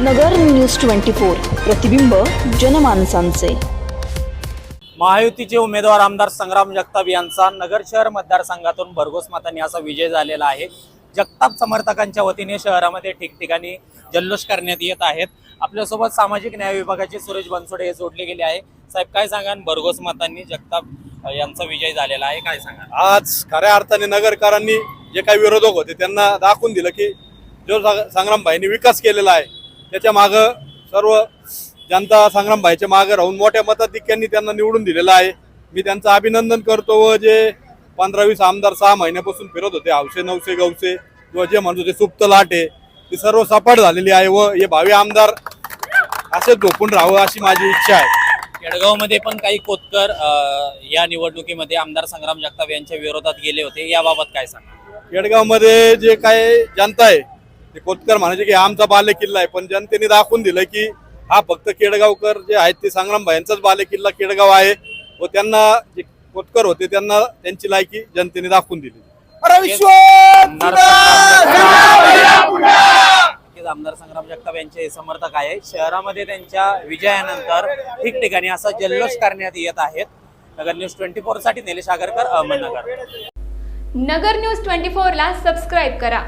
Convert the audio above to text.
नगर news twenty four प्रतिबिंब जनमानसांचे. महायुतीचे उमेदवार आमदार संग्राम जगताप यांचा नगर शहर मतदारसंघातून भरघोस मतांनी असा विजय झालेला आहे. जगताप समर्थकांच्या वतीने शहरामध्ये ठिकठिकाणी जल्लोष करण्यात येत आहेत. आपल्यासोबत सामाजिक न्याय विभागाचे सुरेश बनसोडे हे जोडले गेले आहे. साहेब काय सांगा भरघोस मतांनी जगताप यांचा विजय झालेला आहे. काय सांगा आज खऱ्या अर्थाने नगरकरांनी जे काही विरोधक होते त्यांना दाखवून दिलं की जो संग- संग्रामभाईंनी विकास केलेला आहे. त्याच्या मागं सर्व जनता संग्रामभाईच्या मागे राहून मोठ्या मताधिक्यांनी त्यांना निवडून दिलेलं आहे. मी त्यांचं अभिनंदन करतो व जे पंधरा वीस आमदार सहा महिन्यापासून फिरत होते हौसे नवसे गवसे किंवा जे म्हणत होते सुप्त लाटे ती सर्व सपाट झालेली आहे व हे भावी आमदार असे झोपून राहावं अशी माझी इच्छा आहे. केडगावमध्ये पण काही कोतकर या निवडणुकीमध्ये आमदार संग्राम जगताप यांच्या विरोधात गेले होते. याबाबत काय सांगा? केडगावमध्ये जे काय जनता आहे कोतकर म्हणायचे की हा आमचा बाले किल्ला आहे. पण जनतेने दाखवून दिलं की हा फक्त केडगावकर जे आहेत ते संग्राम यांचाच बाले किल्ला केडगाव आहे. व त्यांना जे कोतकर होते त्यांना त्यांची लायकी जनतेने दाखवून दिली. आमदार संग्राम नक्कीच आमदार संग्राम जगताप यांचे हे समर्थक आहे. शहरामध्ये त्यांच्या विजयानंतर ठिकठिकाणी असा जल्लोष करण्यात येत आहेत. नगर न्यूज ट्वेंटी फोरसाठी निलेश आगरकर अहमदनगर. नगर न्यूज ट्वेंटी फोरला सबस्क्राईब करा.